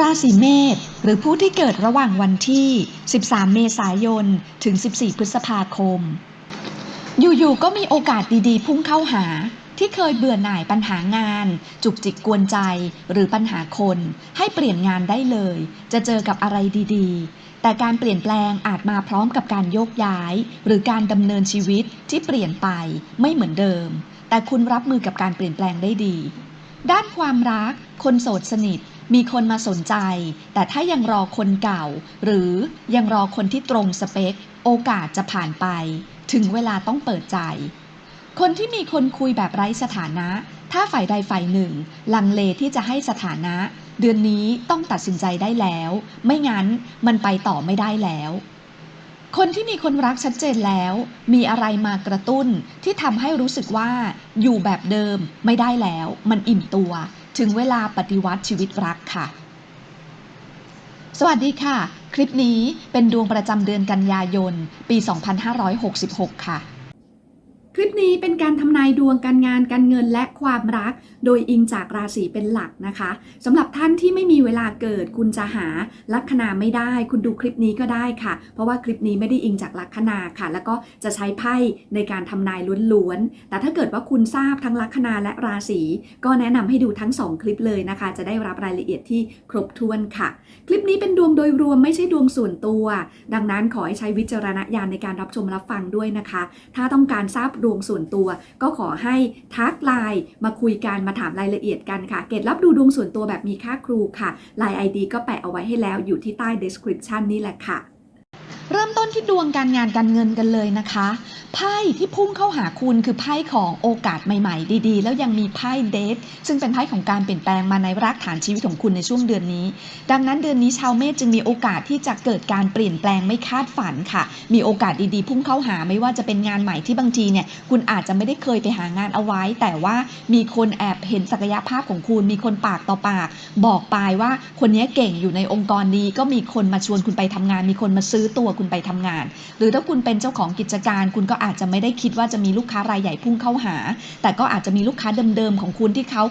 ราศีเมษหรือผู้ที่เกิดระหว่างวันที่ 13 เมษายน ถึง 14 พฤษภาคม อยู่ๆ ก็มีโอกาสดีๆ พุ่งเข้าหาที่เคยเบื่อหน่ายปัญหางาน จุกจิกกวนใจหรือปัญหาคน ให้เปลี่ยนงานได้เลย จะเจอกับอะไรดีๆ แต่การเปลี่ยนแปลงอาจมาพร้อมกับการโยกย้าย หรือการดำเนินชีวิตที่เปลี่ยนไปไม่เหมือนเดิม แต่คุณรับมือกับการเปลี่ยนแปลงได้ดี ด้านความรัก คนโสดสนิท มีคนมาสนใจ แต่ถ้ายังรอคนเก่า หรือยังรอคนที่ตรงสเปค โอกาสจะผ่านไป ถึงเวลาต้องเปิดใจ คนที่มีคนคุยแบบไร้สถานะ ถ้าฝ่ายใดฝ่ายหนึ่ง ลังเลที่จะให้สถานะ เดือนนี้ต้องตัดสินใจได้แล้ว ไม่งั้นมันไปต่อไม่ได้แล้วคนที่มีคนรักชัดเจนแล้ว มีอะไรมากระตุ้นที่ทำให้รู้สึกว่าอยู่แบบเดิมไม่ได้แล้ว มันอิ่มตัว ถึงเวลาปฏิวัติชีวิตรักค่ะ สวัสดีค่ะ คลิปนี้เป็นดวงประจำเดือนกันยายน ปี 2566 ค่ะ คลิปนี้เป็นการทำนายดวงการงานการเงินและความรัก โดยอิงจากราศีเป็นหลักนะคะสำหรับท่านที่ไม่มีเวลาเกิดคุณจะหาลัคนาไม่ได้ คุณดูคลิปนี้ก็ได้ค่ะ เพราะว่าคลิปนี้ไม่ได้อิงจากลัคนาค่ะ แล้วก็จะใช้ไพ่ในการทำนายล้วนๆแต่ถ้าเกิดว่าคุณทราบทั้งลัคนาและราศีก็แนะนำให้ดูทั้ง 2 คลิปเลยนะคะ จะได้รับรายละเอียดที่ครบถ้วนค่ะ คลิปนี้เป็นดวงโดยรวมไม่ใช่ดวงส่วนตัว ดังนั้นขอให้ใช้วิจารณญาณในการรับชมรับฟังด้วยนะคะ ถ้าต้องการทราบดวงส่วนตัว ก็ขอให้ทักไลน์มาคุยกันมาถามรายละเอียดกันค่ะ เกตรับดูดวงส่วนตัวแบบมีค่าครูค่ะไลน์ไอดีก็แปะเอาไว้ให้แล้วอยู่ที่ใต้ description นี่แหละค่ะ เริ่มต้นที่ดวงการงานการเงินกันเลยนะคะไพ่ที่พุ่งเข้าหาคุณคือไพ่ของโอกาสใหม่ ๆ ดีๆ แล้วยังมีไพ่เดทซึ่งเป็นไพ่ของการเปลี่ยนแปลงมาในรากฐานชีวิตของคุณในช่วงเดือนนี้ ดังนั้นเดือนนี้ชาวเมษจึงมีโอกาสที่จะเกิดการเปลี่ยนแปลงไม่คาดฝันค่ะ มีโอกาสดีๆ พุ่งเข้าหาไม่ว่าจะเป็นงานใหม่ที่บางทีเนี่ยคุณอาจจะไม่ได้เคยไปหางานเอาไว้ แต่ว่ามีคนแอบเห็นศักยภาพของคุณ มีคนปากต่อปาก บอกไปว่าคนนี้เก่งอยู่ในองค์กรนี้ก็มีคนมาชวนคุณไปทำงาน มีคนมาซื้อตัวคุณไปทำงาน หรือถ้าคุณเป็นเจ้าของกิจการ คุณก็อาจจะไม่ได้คิดว่าจะมีลูกค้ารายใหญ่พุ่งเข้าหา แต่ก็อาจจะมีลูกค้าเดิมๆของคุณที่เขา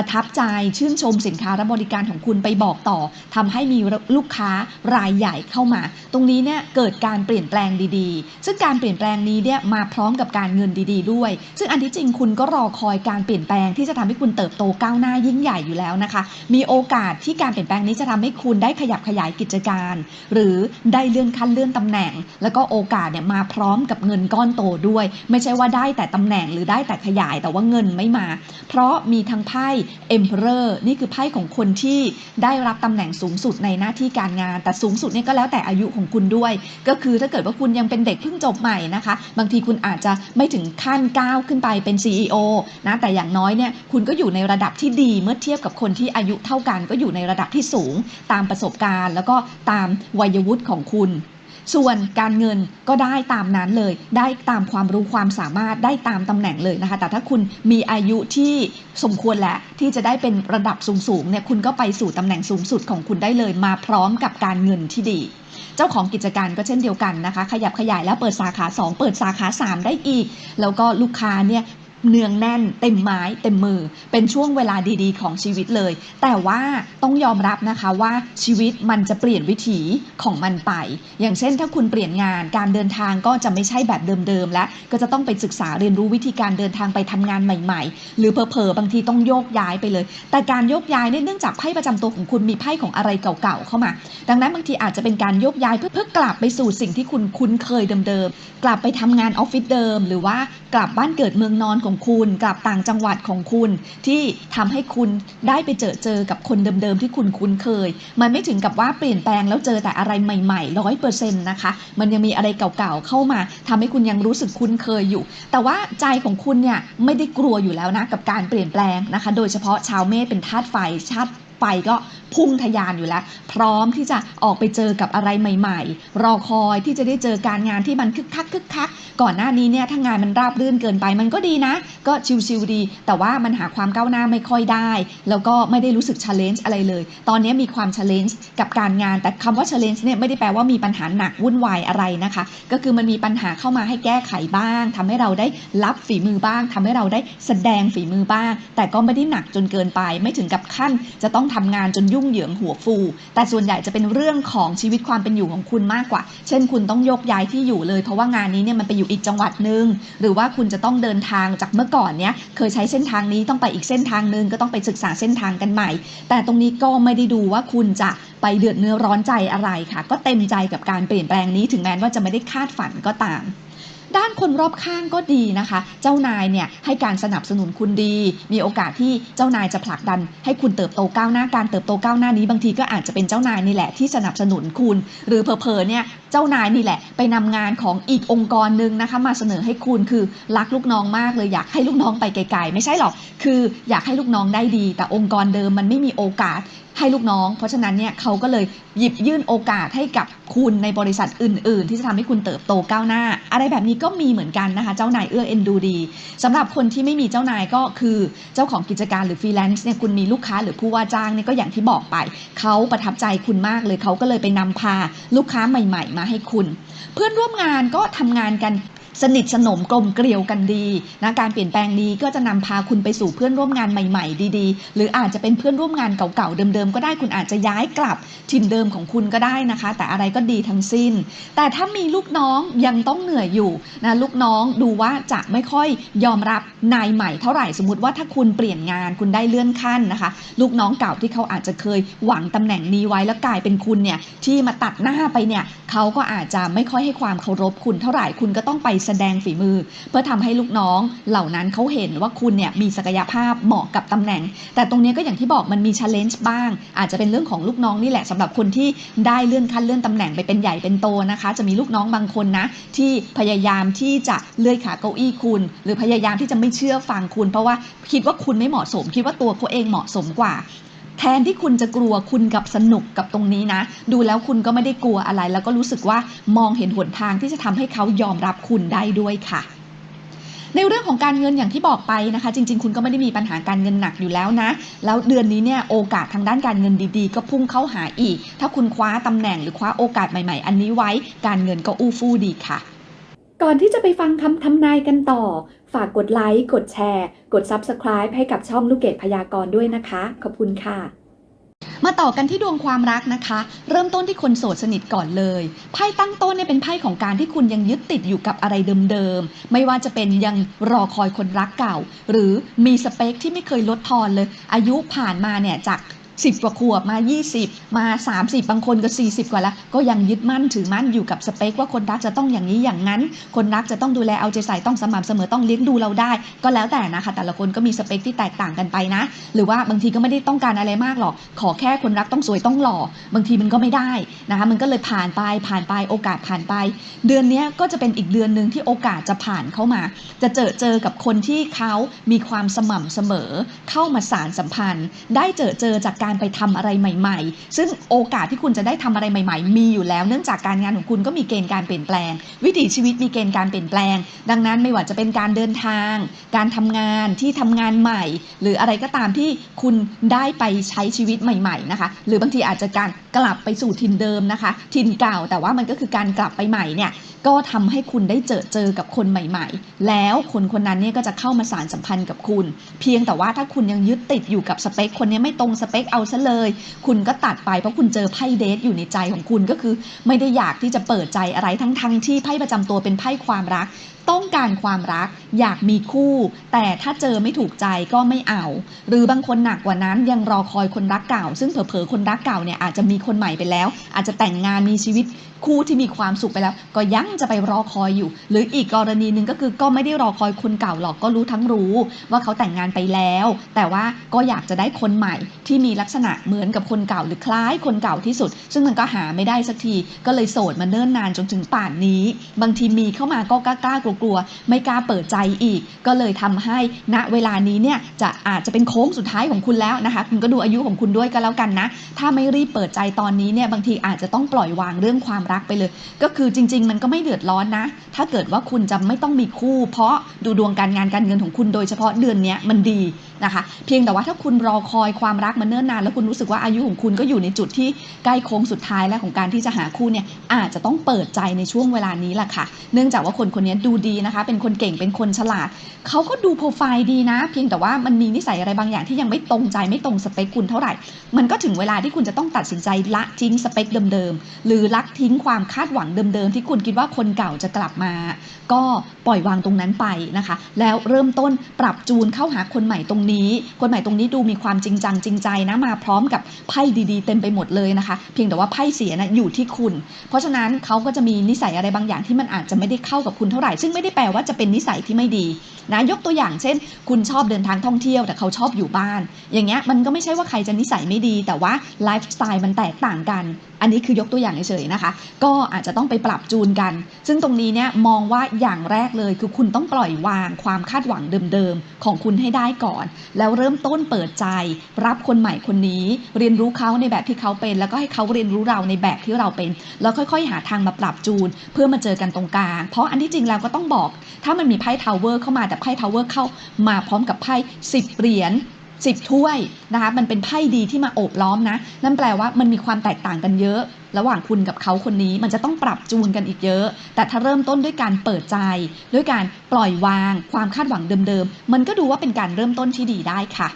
ประทับใจชื่นชมสินค้าและบริการของคุณไปบอกต่อทำให้มีลูกค้ารายใหญ่เข้ามา ตรงนี้เนี่ยเกิดการเปลี่ยนแปลงดีๆ ซึ่งการเปลี่ยนแปลงนี้เนี่ยมาพร้อมกับการเงินดีๆ ด้วย ซึ่งอันที่จริงคุณก็รอคอยการเปลี่ยนแปลงที่จะทำให้คุณเติบโตก้าวหน้ายิ่งใหญ่อยู่แล้วนะคะ มีโอกาสที่การเปลี่ยนแปลงนี้จะทำให้คุณได้ขยับขยายกิจการ หรือได้เลื่อนขั้นเลื่อนตำแหน่ง แล้วก็โอกาสเนี่ยมาพร้อมกับเงินก้อนโตด้วย ไม่ใช่ว่าได้แต่ตำแหน่งหรือได้แต่ขยายแต่ว่าเงินไม่มา เพราะมีทั้งไพ่ Emperor นี่คือไพ่ของคนที่ได้รับตำแหน่งสูงสุดในหน้าที่การงาน แต่สูงสุดเนี่ยก็แล้วแต่อายุของคุณด้วย ก็คือถ้าเกิดว่าคุณยังเป็นเด็กเพิ่งจบใหม่นะคะ บางทีคุณอาจจะไม่ถึงขั้นก้าวขึ้นไปเป็น CEO นะแต่อย่างน้อยเนี่ยคุณก็อยู่ในระดับที่ดีเมื่อเทียบกับคนที่อายุเท่ากัน ก็อยู่ในระดับที่สูง ตามประสบการณ์ แล้วก็ตามวัยวุฒิของคุณ ส่วนการเงินก็ได้ตามนั้นเลย ได้ตามความรู้ความสามารถได้ตามตำแหน่งเลยนะคะ แต่ถ้าคุณมีอายุที่สมควรแล้วที่จะได้เป็นระดับสูงๆเนี่ยคุณก็ไปสู่ตำแหน่งสูงสุดของคุณได้เลย มาพร้อมกับการเงินที่ดี เจ้าของกิจการก็เช่นเดียวกันนะคะ ขยับขยายแล้วเปิดสาขา 2 เปิดสาขา 3 ได้อีก แล้วก็ลูกค้าเนี่ย เนืองแน่นเต็มไม้เต็มมือ เป็นช่วงเวลาดีๆ ของชีวิตเลย แต่ว่าต้องยอมรับนะคะว่าชีวิตมันจะเปลี่ยนวิถีของมันไป อย่างเช่นถ้าคุณเปลี่ยนงานการเดินทางก็จะไม่ใช่แบบเดิมๆแล้วก็จะต้องไปศึกษาเรียนรู้วิธีการเดินทางไปทำงานใหม่ ๆ หรือเผลอๆบางทีต้องโยกย้ายไปเลย แต่การโยกย้ายเนี่ยเนื่องจากไพ่ประจำตัวของคุณมีไพ่ของอะไรเก่าๆเข้ามา ดังนั้นบางทีอาจจะเป็นการโยกย้ายเพื่อเพื่อกลับไปสู่สิ่งที่คุณคุ้นเคยเดิมๆกลับไปทำงานออฟฟิศเดิม หรือว่ากลับบ้านเกิดเมืองนอนของคุณ กลับต่างจังหวัดของคุณ ที่ทำให้คุณได้ไปเจอเจอกับคนเดิมๆที่คุณคุ้นเคย มันไม่ถึงกับว่าเปลี่ยนแปลงแล้วเจอแต่อะไรใหม่ๆร้อยเปอร์เซ็นต์นะคะ มันยังมีอะไรเก่าๆเข้ามาทำให้คุณยังรู้สึกคุ้นเคยอยู่ แต่ว่าใจของคุณเนี่ยไม่ได้กลัวอยู่แล้วนะกับการเปลี่ยนแปลงนะคะ โดยเฉพาะชาวเมษเป็นธาตุไฟชาติ ไฟก็พุ่งทะยานอยู่แล้ว พร้อมที่จะออกไปเจอกับอะไรใหม่ ๆ รอคอยที่จะได้เจอการงานที่มันคึกคักคึกคักก่อนหน้านี้เนี่ยถ้างานมันราบรื่นเกินไปมันก็ดีนะ ก็ชิวๆดี แต่ว่ามันหาความก้าวหน้าไม่ค่อยได้ แล้วก็ไม่ได้รู้สึก challenge อะไรเลย ตอนนี้มีความ challenge กับการงาน แต่คำว่า challenge เนี่ยไม่ได้แปลว่ามีปัญหาหนักวุ่นวายอะไรนะคะ ก็คือมันมีปัญหาเข้ามาให้แก้ไขบ้างทำให้เราได้รับฝีมือบ้างทำให้เราได้แสดงฝีมือบ้าง แต่ก็ไม่ได้หนักจนเกินไป ไม่ถึงกับขั้นจะต้องทำงานจนยุ่งเหยิงหัวฟู แต่ส่วนใหญ่จะเป็นเรื่องของชีวิตความเป็นอยู่ของคุณมากกว่า เช่น คุณต้องยกย้ายที่อยู่เลย เพราะว่างานนี้เนี่ยมันไปอยู่อีกจังหวัดหนึ่งหรือว่าคุณจะต้องเดินทางจากเมื่อก่อนเนี่ยเคยใช้เส้นทางนี้ต้องไปอีกเส้นทางหนึ่งก็ต้องไปศึกษาเส้นทางกันใหม่ แต่ตรงนี้ก็ไม่ได้ดูว่าคุณจะไปเดือดเนื้อร้อนใจอะไรค่ะ ก็เต็มใจกับการเปลี่ยนแปลงนี้ถึงแม้ว่าจะไม่ได้คาดฝันก็ตาม ด้านคนรอบข้างก็ดีนะคะ เจ้านายเนี่ยให้การสนับสนุนคุณดี มีโอกาสที่เจ้านายจะผลักดัน ให้คุณเติบโตก้าวหน้าการเติบโตก้าวหน้านี้บางทีก็อาจจะเป็นเจ้านายนี่แหละที่สนับสนุนคุณ หรือเพอเพอเนี่ยจ้านายนี่แหละ ไปนำงานของอีกองค์กรหนึ่งนะคะ มาเสนอให้คุณคือรักลูกน้องมากเลยอยากให้ลูกน้องไปไกลๆ ไม่ใช่หรอก คืออยากให้ลูกน้องได้ดี แต่องค์กรเดิมมันไม่มีโอกาสให้ลูกน้อง เพราะฉะนั้นเนี่ยเขาก็เลยหยิบยื่นโอกาสให้กับคุณในบริษัทอื่น ๆ ที่จะทำให้คุณเติบโตก้าวหน้า อะไรแบบนี้ก็มีเหมือนกันนะคะ เจ้านายเอื้อเอ็นดูดีสำหรับคนที่ไม่มีเจ้านายก็คือเจ้าของกิจการหรือฟรีแลนซ์เนี่ยคุณมีลูกค้าหรือผู้ว่าจ้างเนี่ยก็อย่างที่บอกไปเขาประทับใจคุณมากเลยเขาก็เลยไปนำพาลูกค้าใหม่ ๆมาให้คุณ เพื่อนร่วมงานก็ทำงานกัน สนิทสนมกลมเกลียวกันดีนะการเปลี่ยนแปลงนี้ก็จะนำพาคุณไปสู่เพื่อนร่วมงานใหม่ ๆ ดีๆ หรืออาจจะเป็นเพื่อนร่วมงานเก่าๆเดิมๆก็ได้คุณอาจจะย้ายกลับถิ่นเดิมของคุณก็ได้นะคะ แต่อะไรก็ดีทั้งสิ้น แต่ถ้ามีลูกน้องยังต้องเหนื่อยอยู่นะลูกน้องดูว่าจะไม่ค่อยยอมรับนายใหม่เท่าไหร่สมมติว่าถ้าคุณเปลี่ยนงานคุณได้เลื่อนขั้นนะคะ ลูกน้องเก่าที่เขาอาจจะเคยหวังตำแหน่งนี้ไว้แล้วกลายเป็นคุณเนี่ยที่มาตัดหน้าไปเนี่ยเขาก็อาจจะไม่ค่อยให้ความเคารพคุณเท่าไหร่คุณก็ต้องไปแสดงฝีมือ เพื่อทำให้ลูกน้องเหล่านั้นเขาเห็นว่าคุณเนี่ยมีศักยภาพเหมาะกับตำแหน่ง แต่ตรงนี้ก็อย่างที่บอกมันมี challenge บ้าง อาจจะเป็นเรื่องของลูกน้องนี่แหละสำหรับคนที่ได้เลื่อนขั้นเลื่อนตำแหน่งไปเป็นใหญ่เป็นโตนะคะ จะมีลูกน้องบางคนนะที่พยายามที่จะเลื่อยขาเก้าอี้คุณ หรือพยายามที่จะไม่เชื่อฟังคุณ เพราะว่าคิดว่าคุณไม่เหมาะสม คิดว่าตัวเขาเองเหมาะสมกว่า แทนที่คุณจะกลัวคุณกับสนุกกับตรงนี้นะ ดูแล้วคุณก็ไม่ได้กลัวอะไร แล้วก็รู้สึกว่ามองเห็นหนทางที่จะทำให้เขายอมรับคุณได้ด้วยค่ะในเรื่องของการเงินอย่างที่บอกไปนะคะ จริง ๆ คุณก็ไม่ได้มีปัญหาการเงินหนักอยู่แล้วนะ แล้วเดือนนี้เนี่ยโอกาสทางด้านการเงินดีๆ ก็พุ่งเข้าหาอีก ถ้าคุณคว้าตำแหน่งหรือคว้าโอกาสใหม่ ๆ อันนี้ไว้ การเงินก็อู้ฟู่ดีค่ะ ก่อนที่จะไปฟังคำทำนายกันต่อ ฝากกดไลค์ กดแชร์ กด Subscribe ให้กับช่องลูกเกดพยากรณ์ด้วยนะคะ ขอบคุณค่ะ มาต่อกันที่ดวงความรักนะคะ เริ่มต้นที่คนโสดสนิทก่อนเลยไพ่ตั้งต้นเนี่ยเป็นไพ่ของการที่คุณยังยึดติดอยู่กับอะไรเดิมๆ ไม่ว่าจะเป็นยังรอคอยคนรักเก่า หรือมีสเปคที่ไม่เคยลดทอนเลย อายุผ่านมาเนี่ยจาก 10 กว่าขวบมา 20 มา 30 บางคนก็ 40 กว่าล้วก็ยังยึดมั่นถือมั่นอยู่กับสเปคว่าคนรักจะต้องอย่างนี้อย่างนั้น คนรักจะต้องดูแลเอาใจใส่ต้องสม่ำเสมอต้องเลี้ยงดูเราได้ ก็แล้วแต่นะคะ แต่ละคนก็มีสเปคที่แตกต่างกันไปนะ หรือว่าบางทีก็ไม่ได้ต้องการอะไรมากหรอก ขอแค่คนรักต้องสวยต้องหล่อ บางทีมันก็ไม่ได้นะคะ มันก็เลยผ่านไปผ่านไปโอกาสผ่านไป เดือนนี้ก็จะเป็นอีกเดือนหนึ่งที่โอกาสจะผ่านเข้ามา จะเจอเจอกับคนที่เขามีความสม่ำเสมอ เข้ามาสารสัมพันธ์ ได้เจอเจอจากการการไปทำอะไรใหม่ ๆ ซึ่งโอกาสที่คุณจะได้ทำอะไรใหม่ ๆ มีอยู่แล้ว เนื่องจากการงานของคุณก็มีเกณฑ์การเปลี่ยนแปลง วิถีชีวิตมีเกณฑ์การเปลี่ยนแปลง ดังนั้นไม่ว่าจะเป็นการเดินทาง การทำงานที่ทำงานใหม่ หรืออะไรก็ตามที่คุณได้ไปใช้ชีวิตใหม่ ๆ นะคะ หรือบางทีอาจจะการกลับไปสู่ถิ่นเดิมนะคะ ถิ่นเก่าแต่ว่ามันก็คือการกลับไปใหม่เนี่ยก็ทำให้คุณได้เจอเจอกับคนใหม่ ๆ แล้วคนคนนั้นเนี่ยก็จะเข้ามาสารสัมพันธ์กับคุณ เพียงแต่ว่าถ้าคุณยังยึดติดอยู่กับสเปคคนนี้ไม่ตรงสเปคเอาซะเลย คุณก็ตัดไปเพราะคุณเจอไพ่เดทอยู่ในใจของคุณก็คือ ไม่ได้อยากที่จะเปิดใจอะไรทั้งๆที่ไพ่ประจำตัวเป็นไพ่ความรัก ต้องการความรัก อยากมีคู่ แต่ถ้าเจอไม่ถูกใจก็ไม่เอา หรือบางคนหนักกว่านั้นยังรอคอยคนรักเก่า ซึ่งเผลอๆคนรักเก่าเนี่ยอาจจะมีคนใหม่ไปแล้ว อาจจะแต่งงานมีชีวิตคู่ที่มีความสุขไปแล้ว ก็ยังจะไปรอคอยอยู่ หรืออีกกรณีหนึ่งก็คือก็ไม่ได้รอคอยคนเก่าหรอกก็รู้ทั้งรู้ ว่าเขาแต่งงานไปแล้ว แต่ว่าก็อยากจะได้คนใหม่ที่มีลักษณะเหมือนกับคนเก่าหรือคล้ายคนเก่าที่สุด ซึ่งมันก็หาไม่ได้สักทีก็เลยโสดมาเนิ่นนานจนถึงป่านนี้ บางทีมีเข้ามาก็กล้าๆกลัวไม่กล้าเปิดใจอีก ก็เลยทำให้ณเวลานี้เนี่ยจะอาจจะเป็นโค้งสุดท้ายของคุณแล้วนะคะคุณก็ดูอายุของคุณด้วยก็แล้วกันนะ ถ้าไม่รีบเปิดใจตอนนี้เนี่ยบางทีอาจจะต้องปล่อยวางเรื่องความรักไปเลย ก็คือจริง ๆ มันก็ไม่เดือดร้อนนะ ถ้าเกิดว่าคุณจะไม่ต้องมีคู่ เพราะดูดวงการงานการเงินของคุณโดยเฉพาะเดือนเนี้ยมันดี นะคะ เพียงแต่ว่าถ้าคุณรอคอยความรักมาเนิ่นนาน แล้วคุณรู้สึกว่าอายุของคุณก็อยู่ในจุดที่ใกล้โค้งสุดท้ายแล้วของการที่จะหาคู่เนี่ยอาจจะต้องเปิดใจในช่วงเวลานี้แหละค่ะ เนื่องจากว่าคนคนนี้ดูดีนะคะ เป็นคนเก่งเป็นคนฉลาดเขาก็ดูโปรไฟล์ดีนะ เพียงแต่ว่ามันมีนิสัยอะไรบางอย่างที่ยังไม่ตรงใจไม่ตรงสเปคคุณเท่าไหร่ มันก็ถึงเวลาที่คุณจะต้องตัดสินใจละทิ้งสเปคเดิมๆหรือลักทิ้งความคาดหวังเดิมๆที่คุณคิดว่าคนเก่าจะกลับมา ก็ปล่อยวางตรงนั้นไปนะคะ แล้วเริ่มต้นปรับจูนเข้าหาคนใหม่ตรงนี้คนใหม่ตรงนี้ดูมีความจริงจังจริงใจนะมาพร้อมกับไพ่ดีๆ เต็มไปหมดเลยนะคะ เพียงแต่ว่าไพ่เสียนะอยู่ที่คุณ เพราะฉะนั้นเขาก็จะมีนิสัยอะไรบางอย่างที่มันอาจจะไม่ได้เข้ากับคุณเท่าไหร่ ซึ่งไม่ได้แปลว่าจะเป็นนิสัยที่ไม่ดี นะยกตัวอย่างเช่น คุณชอบเดินทางท่องเที่ยวแต่เขาชอบอยู่บ้าน อย่างเงี้ยมันก็ไม่ใช่ว่าใครจะนิสัยไม่ดี แต่ว่าไลฟ์สไตล์มันแตกต่างกัน อันนี้คือยกตัวอย่างเฉยๆนะคะ ก็อาจจะต้องไปปรับจูนกัน ซึ่งตรงนี้เนี่ยมองว่าอย่างแรกเลยคือคุณต้องปล่อยวางความคาดหวังเดิมๆของคุณให้ได้ก่อน แล้วเริ่มต้นเปิดใจ รับคนใหม่คนนี้ เรียนรู้เขาในแบบที่เขาเป็น แล้วก็ให้เขาเรียนรู้เราในแบบที่เราเป็น แล้วค่อยๆ หาทางมาปรับจูน เพื่อมาเจอกันตรงกลาง เพราะอันที่จริงแล้วก็ต้องบอก ถ้ามันมีไพ่ทาวเวอร์เข้ามาแต่ไพ่ทาวเวอร์เข้ามาพร้อมกับไพ่สิบเหรียญสิบถ้วยนะคะมันเป็นไพ่ดีที่มาโอบล้อมนะ นั่นแปลว่ามันมีความแตกต่างกันเยอะ ระหว่างคุณกับเขาคนนี้มันจะต้องปรับจูนกันอีกเยอะ แต่ถ้าเริ่มต้นด้วยการเปิดใจ ด้วยการปล่อยวาง ความคาดหวังเดิมๆ มันก็ดูว่าเป็นการเริ่มต้นที่ดีได้ค่ะ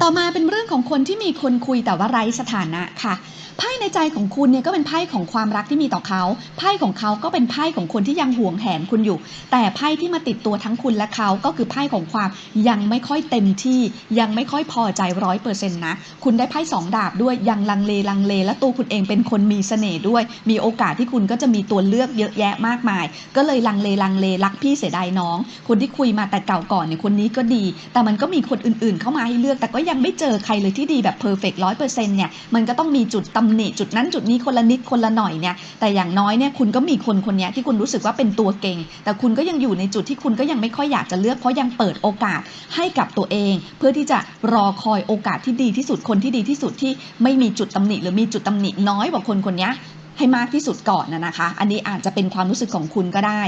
ต่อมาเป็นเรื่องของคนที่มีคนคุยแต่ว่าไร้สถานะค่ะ ไพ่ในใจของคุณเนี่ยก็เป็นไพ่ของความรักที่มีต่อเขา ไพ่ของเขาก็เป็นไพ่ของคนที่ยังห่วงแหนคุณอยู่ แต่ไพ่ที่มาติดตัวทั้งคุณและเขาก็คือไพ่ของความยังไม่ค่อยเต็มที่ ยังไม่ค่อยพอใจร้อยเปอร์เซ็นต์นะ คุณได้ไพ่สองดาบด้วยยังลังเลลังเล และตัวคุณเองเป็นคนมีเสน่ห์ด้วย มีโอกาสที่คุณก็จะมีตัวเลือกเยอะแยะมากมาย ก็เลยลังเลลังเลรักพี่เสียดายน้อง คนที่คุยมาแต่เก่าก่อนเนี่ยคนนี้ก็ดี แต่มันก็มีคนอื่นๆ เข้ามาให้เลือก แต่ก็ยังไม่เจอใครเลยที่ดีแบบเพอร์เฟกต์ร้อยเปอร์เซ็นต์เนี่ยมันก็ต้องมีจุดตำหนิจุดนั้นจุดนี้คนละนิดคนละหน่อยเนี่ยแต่อย่างน้อยเนี่ยคุณก็มีคนคนนี้ที่คุณรู้สึกว่าเป็นตัวเก่ง แต่คุณก็ยังอยู่ในจุดที่คุณก็ยังไม่ค่อยอยากจะเลือกเพราะยังเปิดโอกาสให้กับตัวเอง เพื่อที่จะรอคอยโอกาสที่ดีที่สุดคนที่ดีที่สุดที่ไม่มีจุดตำหนิหรือมีจุดตำหนิน้อยกว่าคนคนนี้ให้มากที่สุดก่อนนะคะ อันนี้อาจจะเป็นความรู้สึกของคุณก็ได้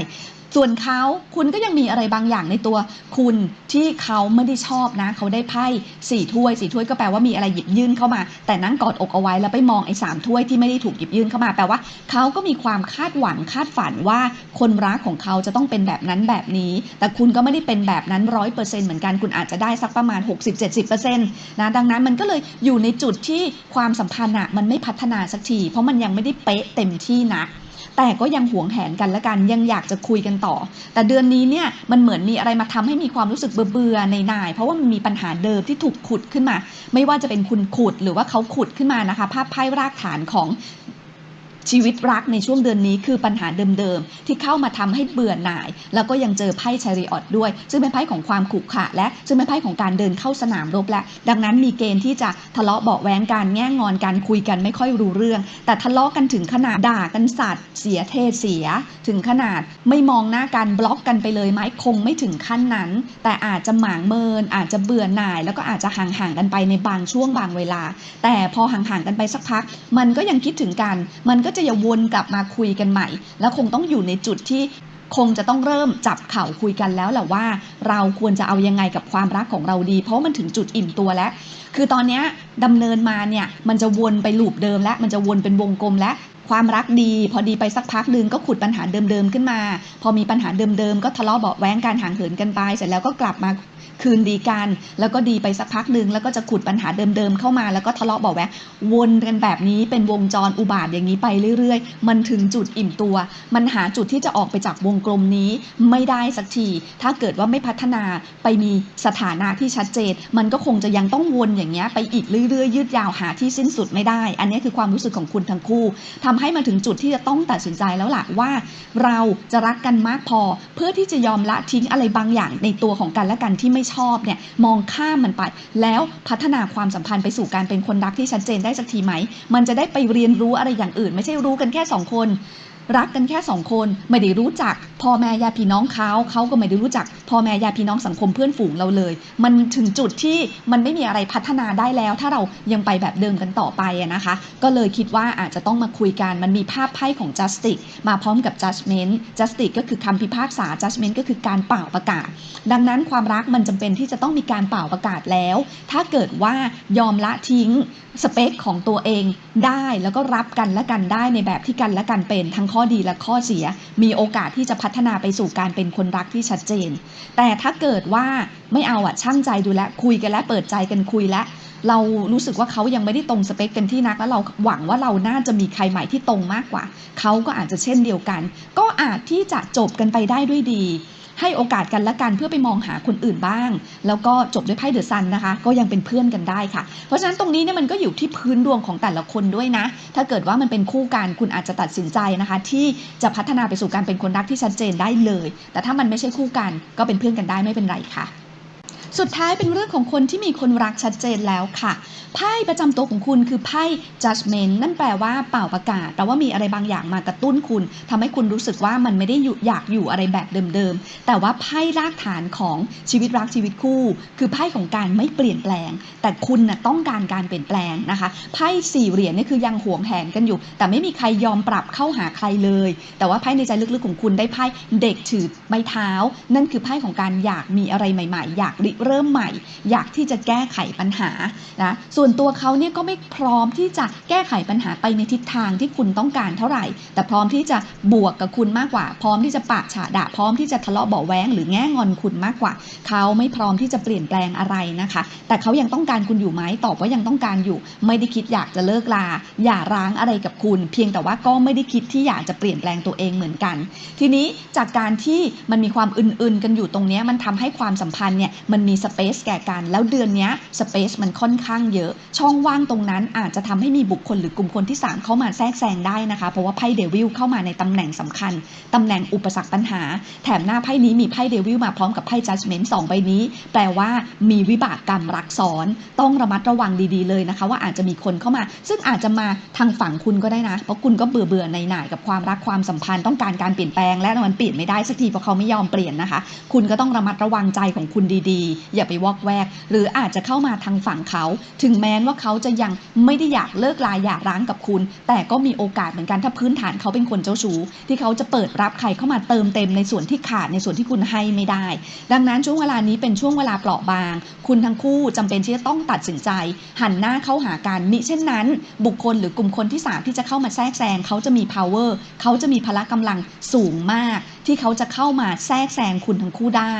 ส่วนเขาคุณก็ยังมีอะไรบางอย่างในตัว คุณที่เขาไม่ได้ชอบนะ เขาได้ไพ่สี่ถ้วยสี่ถ้วยก็แปลว่ามีอะไรหยิบยื่นเข้ามา แต่นั่งกอดอกเอาไว้แล้วไปมองไอ้สามถ้วยที่ไม่ได้ถูกหยิบยื่นเข้ามาแปลว่าเขาก็มีความคาดหวังคาดฝันว่าคนรักของเขาจะต้องเป็นแบบนั้นแบบนี้ แต่คุณก็ไม่ได้เป็นแบบนั้นร้อยเปอร์เซ็นต์เหมือนกันคุณอาจจะได้สักประมาณ 60-70%นะดังนั้นมันก็เลยอยู่ในจุดที่ความสัมพันธ์อะมันไม่พัฒนาสักที เพราะมันยังไม่ได้เป๊ะเต็มที่นัก แต่ก็ยังหวงแหนกันและกันยังอยากจะคุยกันต่อ แต่เดือนนี้เนี่ยมันเหมือนมีอะไรมาทำให้มีความรู้สึกเบื่อๆในนาย เพราะว่ามันมีปัญหาเดิมที่ถูกขุดขึ้นมา ไม่ว่าจะเป็นคุณขุดหรือว่าเขาขุดขึ้นมานะคะ ภาพไพ่รากฐานของ ชีวิตรักในช่วงเดือนนี้คือปัญหาเดิมๆ ที่เข้ามาทำให้เบื่อหน่าย แล้วก็ยังเจอไพ่ชาริออตด้วย ซึ่งเป็นไพ่ของความขรุขะและซึ่งเป็นไพ่ของการเดินเข้าสนามรบและ ดังนั้นมีเกณฑ์ที่จะทะเลาะเบาแวงกันแง่งอนกันคุยกันไม่ค่อยรู้เรื่อง แต่ทะเลาะกันถึงขนาดด่ากันสัตว์เสียเทเสีย ถึงขนาดไม่มองหน้ากันบล็อกกันไปเลยไหมคงไม่ถึงขั้นนั้น แต่อาจจะหมางเมิน อาจจะเบื่อหน่าย แล้วก็อาจจะห่างๆกันไปในบางช่วงบางเวลา แต่พอห่างๆกันไปสักพัก มันก็ยังคิดถึงกันมันก็จะอย่าวนกลับมาคุยกันใหม่ แล้วคงต้องอยู่ในจุดที่คงจะต้องเริ่มจับเข่าคุยกันแล้วแหละว่า เราควรจะเอายังไงกับความรักของเราดี เพราะมันถึงจุดอิ่มตัวแล้ว คือตอนนี้ยดำเนินมาเนี่ยมันจะวนไปลูปเดิมแล้วมันจะวนเป็นวงกลมแล้ว ความรักดี พอดีไปสักพักหนึ่งก็ขุดปัญหาเดิมๆขึ้นมา พอมีปัญหาเดิมๆก็ทะเลาะเบาแว้งการห่างเหินกันไป เสร็จแล้วก็กลับมาคืนดีกัน แล้วก็ดีไปสักพักหนึ่งแล้วก็จะขุดปัญหาเดิมๆเข้ามาแล้วก็ทะเลาะเบาแว้งวนกันแบบนี้เป็นวงจรอุบาทอย่างนี้ไปเรื่อยๆ มันถึงจุดอิ่มตัว มันหาจุดที่จะออกไปจากวงกลมนี้ไม่ได้สักทีถ้าเกิดว่าไม่พัฒนาไปมีสถานะที่ชัดเจน มันก็คงจะยังต้องวนอย่างเงี้ยไปอีกเรื่อยๆ ยืดยาวหาที่สิ้นสุดไม่ได้ อันนี้คือความรู้สึกของคุณทั้งคู่ทำให้มาถึงจุดที่จะต้องตัดสินใจแล้วล่ะว่า เราจะรักกันมากพอ เพื่อที่จะยอมละทิ้งอะไรบางอย่างในตัวของกันและกันที่ไม่ชอบเนี่ยมองข้ามมันไป แล้วพัฒนาความสัมพันธ์ไปสู่การเป็นคนรักที่ชัดเจนได้สักทีไหม มันจะได้ไปเรียนรู้อะไรอย่างอื่น ไม่ใช่รู้กันแค่สองคน รักกันแค่สองคนไม่ได้รู้จักพ่อแม่ญาติพี่น้องเขาเขาก็ไม่ได้รู้จักพ่อแม่ญาติพี่น้องสังคมเพื่อนฝูงเราเลย มันถึงจุดที่มันไม่มีอะไรพัฒนาได้แล้ว ถ้าเรายังไปแบบเดิมกันต่อไปนะคะ ก็เลยคิดว่าอาจจะต้องมาคุยกันมันมีภาพไพ่ของ justice มาพร้อมกับ judgment justice ก็คือคำพิพากษา judgment ก็คือการเป่าประกาศ ดังนั้นความรักมันจำเป็นที่จะต้องมีการเป่าประกาศแล้ว ถ้าเกิดว่ายอมละทิ้ง สเปคของตัวเองได้แล้วก็รับกันและกันได้ในแบบที่กันและกันเป็นทั้งข้อดีและข้อเสีย มีโอกาสที่จะพัฒนาไปสู่การเป็นคนรักที่ชัดเจน แต่ถ้าเกิดว่าไม่เอาอะช่างใจดูแลคุยกันแล้วเปิดใจกันคุยแล้วเรารู้สึกว่าเขายังไม่ได้ตรงสเปคเต็มที่นัก แล้วเราหวังว่าเราน่าจะมีใครใหม่ที่ตรงมากกว่า เขาก็อาจจะเช่นเดียวกัน ก็อาจที่จะจบกันไปได้ด้วยดี ให้โอกาสกันและกันเพื่อไปมองหาคนอื่นบ้าง แล้วก็จบด้วยไพ่เดอะซันนะคะ ก็ยังเป็นเพื่อนกันได้ค่ะ เพราะฉะนั้นตรงนี้เนี่ยมันก็อยู่ที่พื้นดวงของแต่ละคนด้วยนะ ถ้าเกิดว่ามันเป็นคู่กันคุณอาจจะตัดสินใจนะคะ ที่จะพัฒนาไปสู่การเป็นคนรักที่ชัดเจนได้เลย แต่ถ้ามันไม่ใช่คู่กันก็เป็นเพื่อนกันได้ไม่เป็นไรค่ะ สุดท้ายเป็นเรื่องของคนที่มีคนรักชัดเจนแล้วค่ะ ไพ่ประจำตัวของคุณคือไพ่ judgment นั่นแปลว่าเป่าประกาศแปลว่ามีอะไรบางอย่างมากระตุ้นคุณทำให้คุณรู้สึกว่ามันไม่ได้อยอยากอยู่อะไรแบบเดิมๆ แต่ว่าไพ่รากฐานของชีวิตรักชีวิตคู่ คือไพ่ของการไม่เปลี่ยนแปลง แต่คุณน่ะต้องการการเปลี่ยนแปลงนะคะไพ่สี่เหรียญนี่คือยังหวงแหนกันอยู่ แต่ไม่มีใครยอมปรับเข้าหาใครเลย แต่ว่าไพ่ในใจลึกๆของคุณได้ไพ่เด็กถือไม้เท้า นั่นคือไพ่ของการอยากมีอะไรใหม่ ๆ อยากริเริ่มใหม่ อยากที่จะแก้ไขปัญหานะส่วนตัวเขาเนี่ยก็ไม่พร้อมที่จะแก้ไขปัญหาไปในทิศทางที่คุณต้องการเท่าไหร่ แต่พร้อมที่จะบวกกับคุณมากกว่า พร้อมที่จะปะฉะดะพร้อมที่จะทะเลาะเบาแวงหรือแง่งอนคุณมากกว่า เขาไม่พร้อมที่จะเปลี่ยนแปลงอะไรนะคะ แต่เขายังต้องการคุณอยู่ไหมตอบว่ายังต้องการอยู่ ไม่ได้คิดอยากจะเลิกลาอย่าร้างอะไรกับคุณ เพียงแต่ว่าก็ไม่ได้คิดที่อยากจะเปลี่ยนแปลงตัวเองเหมือนกัน ทีนี้จากการที่มันมีความอื่นๆ กันอยู่ตรงนี้มันทำให้ความสัมพันธ์เนี่ยมันมีสเปซแก่กัน แล้วเดือนนี้สเปซมันค่อนข้างเยอะ ช่องว่างตรงนั้นอาจจะทำให้มีบุคคลหรือกลุ่มคนที่ 3 เข้ามาแทรกแซงได้นะคะ เพราะว่าไพ่เดวิลเข้ามาในตำแหน่งสำคัญตำแหน่งอุปสรรคปัญหา แถมหน้าไพ่นี้มีไพ่เดวิลมาพร้อมกับไพ่ judgment สองใบนี้ แปลว่ามีวิบากกรรมรักซ้อน ต้องระมัดระวังดีๆเลยนะคะ ว่าอาจจะมีคนเข้ามา ซึ่งอาจจะมาทางฝั่งคุณก็ได้นะ เพราะคุณก็เบื่อเบื่อในหน่ายๆกับความรักความสัมพันธ์ต้องการการเปลี่ยนแปลงและมันเปลี่ยนไม่ได้สักทีเพราะเขาไม่ยอมเปลี่ยนนะคะ คุณก็ต้องระมัดระวังใจของคุณดีๆอย่าไปวอกแวก หรืออาจจะเข้ามาทางฝั่งเขา ถึงแม้ว่าเขาจะยังไม่ได้อยากเลิกลาอย่าร้างกับคุณ แต่ก็มีโอกาสเหมือนกันถ้าพื้นฐานเขาเป็นคนเจ้าชู้ที่เขาจะเปิดรับใครเข้ามาเติมเต็มในส่วนที่ขาดในส่วนที่คุณให้ไม่ได้ ดังนั้นช่วงเวลานี้เป็นช่วงเวลาเปราะบาง คุณทั้งคู่จำเป็นที่จะต้องตัดสินใจ หันหน้าเข้าหากันมิเช่นนั้น บุคคลหรือกลุ่มคนที่ 3 ที่จะเข้ามาแทรกแซงเขาจะมี power เขาจะมีพละกำลังสูงมาก ที่เขาจะเข้ามาแทรกแซงคุณทั้งคู่ได้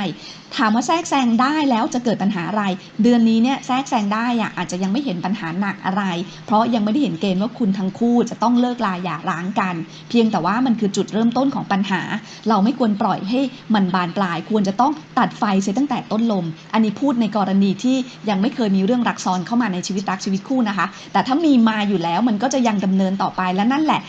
ถามว่าแทรกแซงได้แล้วจะเกิดปัญหาอะไร เดือนนี้เนี่ยแทรกแซงได้อะอาจจะยังไม่เห็นปัญหาหนักอะไร เพราะยังไม่ได้เห็นเกณฑ์ว่าคุณทั้งคู่จะต้องเลิกลาอย่าร้างกัน เพียงแต่ว่ามันคือจุดเริ่มต้นของปัญหา เราไม่ควรปล่อยให้มันบานปลาย ควรจะต้องตัดไฟเสียตั้งแต่ต้นลม อันนี้พูดในกรณีที่ยังไม่เคยมีเรื่องรักซ้อนเข้ามาในชีวิตรักชีวิตคู่นะคะ แต่ถ้ามีมาอยู่แล้วมันก็จะยังดำเนินต่อไปและนั่นแหละ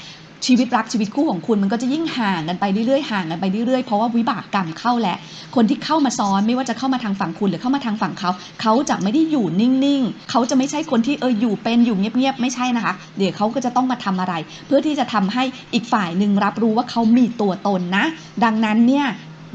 ชีวิตรักชีวิตคู่ของคุณมันก็จะยิ่งห่างกันไปเรื่อยๆห่างกันไปเรื่อยๆเพราะว่าวิบากกรรมเข้าแล้วคนที่เข้ามาซ้อนไม่ว่าจะเข้ามาทางฝั่งคุณหรือเข้ามาทางฝั่งเขาเขาจะไม่ได้อยู่นิ่งๆเขาจะไม่ใช่คนที่เอออยู่เป็นอยู่เงียบๆไม่ใช่นะคะ เดี๋ยวเขาก็จะต้องมาทำอะไร เพื่อที่จะทำให้อีกฝ่ายหนึ่งรับรู้ว่าเขามีตัวตนนะ ดังนั้นเนี่ย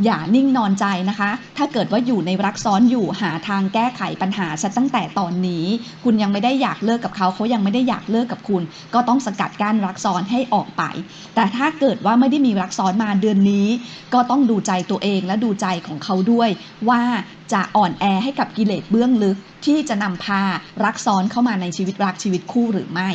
อย่านิ่งนอนใจนะคะ ถ้าเกิดว่าอยู่ในรักซ้อนอยู่หาทางแก้ไขปัญหาซะตั้งแต่ตอนนี้ คุณยังไม่ได้อยากเลิกกับเขาเขายังไม่ได้อยากเลิกกับคุณ ก็ต้องสกัดกั้นรักซ้อนให้ออกไป แต่ถ้าเกิดว่าไม่ได้มีรักซ้อนมาเดือนนี้ ก็ต้องดูใจตัวเองและดูใจของเขาด้วยว่า จะอ่อนแอให้กับกิเลสเบื้องลึกที่จะนำพารักซ้อนเข้ามาในชีวิตรักชีวิตคู่หรือไม่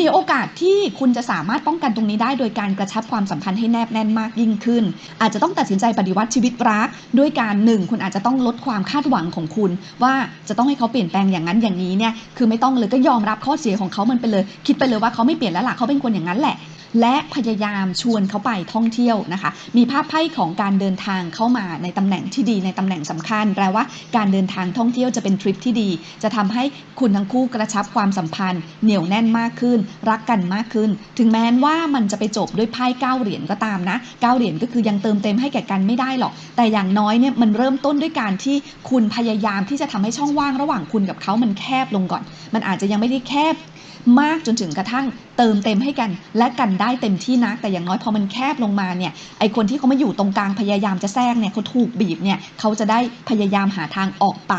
มีโอกาสที่คุณจะสามารถป้องกันตรงนี้ได้โดยการกระชับความสัมพันธ์ให้แนบแน่นมากยิ่งขึ้น อาจจะต้องตัดสินใจปฏิวัติชีวิตรัก ด้วยการหนึ่งคุณอาจจะต้องลดความคาดหวังของคุณ ว่าจะต้องให้เขาเปลี่ยนแปลงอย่างนั้นอย่างนี้เนี่ยคือไม่ต้องเลยก็ยอมรับข้อเสียของเขามันไปเลย คิดไปเลยว่าเขาไม่เปลี่ยนแล้วล่ะเขาเป็นคนอย่างนั้นแหละ และพยายามชวนเขาไปท่องเที่ยวนะคะ มีภาพไพ่ของการเดินทางเข้ามาในตำแหน่งที่ดีในตำแหน่งสำคัญแปลว่าการเดินทางท่องเที่ยวจะเป็นทริปที่ดี จะทำให้คุณทั้งคู่กระชับความสัมพันธ์ เหนียวแน่นมากขึ้น รักกันมากขึ้น ถึงแม้ว่ามันจะไปจบด้วยไพ่เก้าเหรียญก็ตามนะเก้าเหรียญก็คือยังเติมเต็มให้แก่กันไม่ได้หรอก แต่อย่างน้อยเนี่ยมันเริ่มต้นด้วยการที่คุณพยายามที่จะทำให้ช่องว่างระหว่างคุณกับเขามันแคบลงก่อน มันอาจจะยังไม่ได้แคบ มากจนถึงกระทั่งเติมเต็มให้กัน และกันได้เต็มที่นะแต่อย่างน้อยพอมันแคบลงมาเนี่ยไอคนที่เขามาอยู่ตรงกลางพยายามจะแทรกเนี่ยเขาถูกบีบเนี่ยเขาจะได้พยายามหาทางออกไป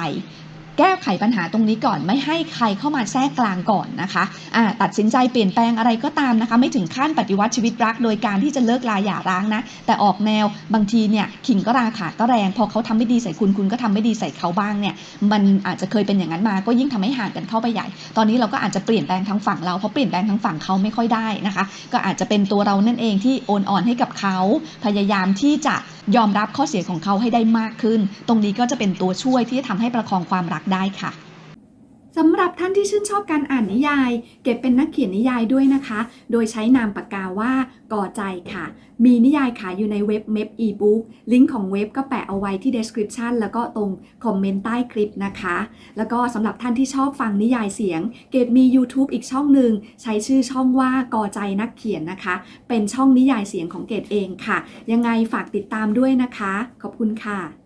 แก้ไขปัญหาตรงนี้ก่อนไม่ให้ใครเข้ามาแทรกกลางก่อนนะคะอ่าตัดสินใจเปลี่ยนแปลงอะไรก็ตามนะคะ ไม่ถึงขั้นปฏิวัติชีวิตรัก โดยการที่จะเลิกลาหย่าร้างนะ แต่ออกแนวบางทีเนี่ยขิงก็ราขาก็แรง พอเขาทำไม่ดีใส่คุณคุณก็ทำไม่ดีใส่เขาบ้างเนี่ยมันอาจจะเคยเป็นอย่างนั้นมาก็ยิ่งทำให้ห่างกันเข้าไปใหญ่ ตอนนี้เราก็อาจจะเปลี่ยนแปลงทางฝั่งเราเพราะเปลี่ยนแปลงทางฝั่งเขาไม่ค่อยได้นะคะ ก็อาจจะเป็นตัวเรานั่นเองที่โอนอ่อนให้กับเขาพยายามที่จะยอมรับข้อเสียของเขาให้ได้มากขึ้น ตรงนี้ก็จะเป็นตัวช่วยที่จะทำให้ประคองความรักได้ค่ะสำหรับท่านที่ชื่นชอบการอ่านนิยาย เก็บเป็นนักเขียนนิยายด้วยนะคะ โดยใช้นามปากกาว่าก่อใจค่ะ มีนิยายขายอยู่ในเว็บเม p อีบุ๊กลิงก์ของเว็บก็แปะเอาไว้ที่ description แล้วก็ตรงคอมเมนต์ใต้คลิปนะคะ แล้วก็สำหรับท่านที่ชอบฟังนิยายเสียง เกดมี YouTube อีกช่องหนึ่งใช้ชื่อช่องว่าก่อใจนักเขียนนะคะ เป็นช่องนิยายเสียงของเกดเองค่ะ ยังไงฝากติดตามด้วยนะคะ ขอบคุณค่ะ